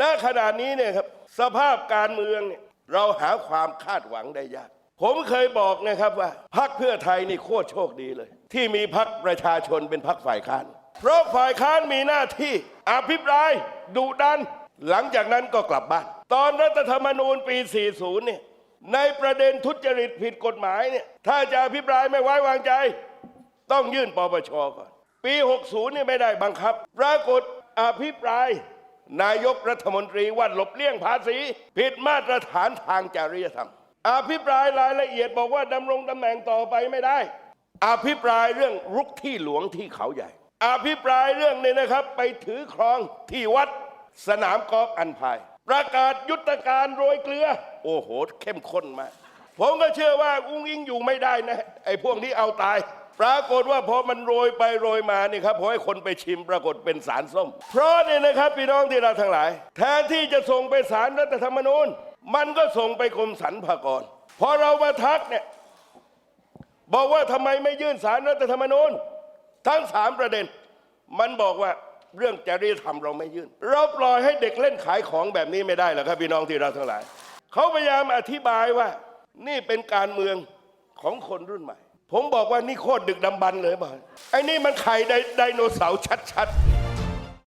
ณขณะนี้เนี่ยครับสภาพการเมืองเนี่ยเราหาความคาดหวังได้ยาก ผมเคยบอกนะครับว่าพักเพื่อไทยนี่โคตรโชคดีเลย ที่มีพักประชาชนเป็นพักฝ่ายค้าน เพราะฝ่ายค้านมีหน้าที่อภิปรายดุดัน หลังจากนั้นก็กลับบ้าน ตอนรัฐธรรมนูญปี 40 เนี่ยในประเด็นทุจริตผิดกฎหมายเนี่ยถ้าจะอภิปรายไม่ไว้วางใจ ต้องยื่นปปชก่อน ปี 60 นี่ไม่ได้บังคับ ปรากฏอภิปราย นายกรัฐมนตรีว่าหลบเลี่ยงภาษี ผิดมาตรฐานทางจริยธรรม อภิปรายรายละเอียดบอกว่าดำรงตำแหน่งต่อไปไม่ได้ อภิปรายเรื่องรุกที่หลวงที่เขาใหญ่ อภิปรายเรื่องนี้นะครับ ไปถือครองที่วัดสนามกอล์ฟอันพาย ประกาศยุทธการโรยเกลือ โอ้โห เข้มข้นมากผมก็เชื่อว่าอุ้งอิงอยู่ไม่ได้นะไอ้พวกนี้เอาตาย ปรากฏว่าพอมันโรยไปโรยมานี่ครับพอให้คนไปชิมปรากฏเป็นสารส้ม เพราะเนี่ยนะครับพี่น้องที่เราทั้งหลาย แทนที่จะส่งไปสารรัฐธรรมนูญ มันก็ส่งไปกรมสรรพากรพอเรามาทักเนี่ยบอกว่าทำไมไม่ยื่นสารรัฐธรรมนูญ ทั้งสามประเด็น มันบอกว่าเรื่องจริยธรรมเราไม่ยื่น เราปล่อยให้เด็กเล่นขายของแบบนี้ไม่ได้หรอกครับพี่น้องที่เราทั้งหลาย เขาพยายามอธิบายว่า นี่เป็นการเมืองของคนรุ่นใหม่ ผมบอกว่านี่โคตรดึกดำบรรพ์เลยบ่าไอ้นี่มันไข่ไดไดโนเสาร์ชัดๆ